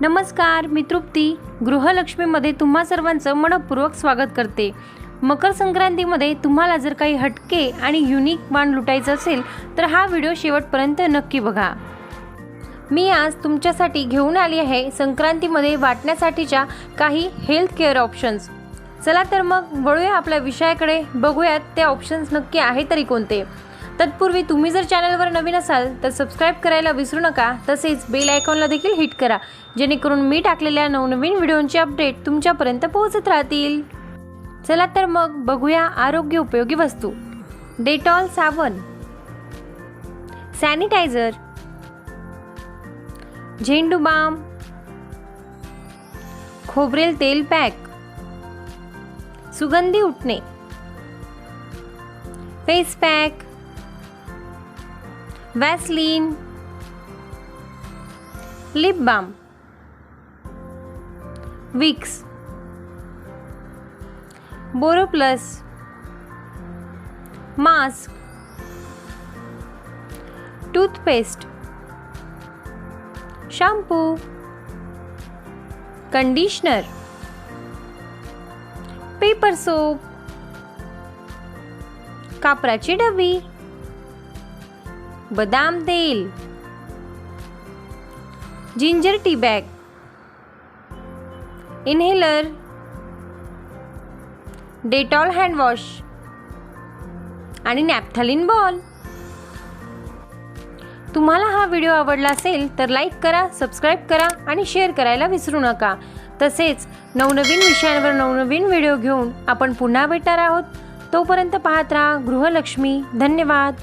नमस्कार मी तृप्ती. गृहलक्ष्मीमध्ये तुम्हा सर्वांचं मनपूर्वक स्वागत करते. मकर संक्रांतीमध्ये तुम्हाला जर काही हटके आणि युनिक वाण लुटायचं असेल तर हा व्हिडिओ शेवटपर्यंत नक्की बघा. मी आज तुमच्यासाठी घेऊन आली आहे संक्रांतीमध्ये वाटण्यासाठीच्या काही हेल्थ केअर ऑप्शन्स चला तर मग वळूया आपल्या विषयाकडे. बघूयात ते ऑप्शन्स नक्की आहे तरी कोणते. तत्पूर्वी तुम्ही जर चॅनलवर नवीन असाल तर सबस्क्राईब करायला विसरू नका. तसेच बेल आयकॉनला देखील हिट करा. जेणेकरून मी टाकलेल्या नवनवीन व्हिडिओंचे अपडेट तुमच्यापर्यंत पोहोचत राहतील. चला तर मग बघूया आरोग्य उपयोगी वस्तू. डेटॉल साबण. सॅनिटायझर झेंडू बाम. खोबरेल तेल पॅक. सुगंधी उठणे face pack Vaseline lip balm Vicks Boroplus mask toothpaste shampoo conditioner paper soap कापराची डबी बदाम तेल ginger tea bag inhaler Dettol handwash आणि नॅपथलिन बॉल तुम्हाला हा व्हिडिओ आवडला असेल तर लाईक करा सबस्क्राईब करा आणि शेअर करायला विसरू नका. तसेच नवनवीन विषयांवर नवनवीन व्हिडिओ घेऊन आपण पुन्हा भेटणार आहोत. तोपर्यंत पाहत राहा गृहलक्ष्मी. धन्यवाद.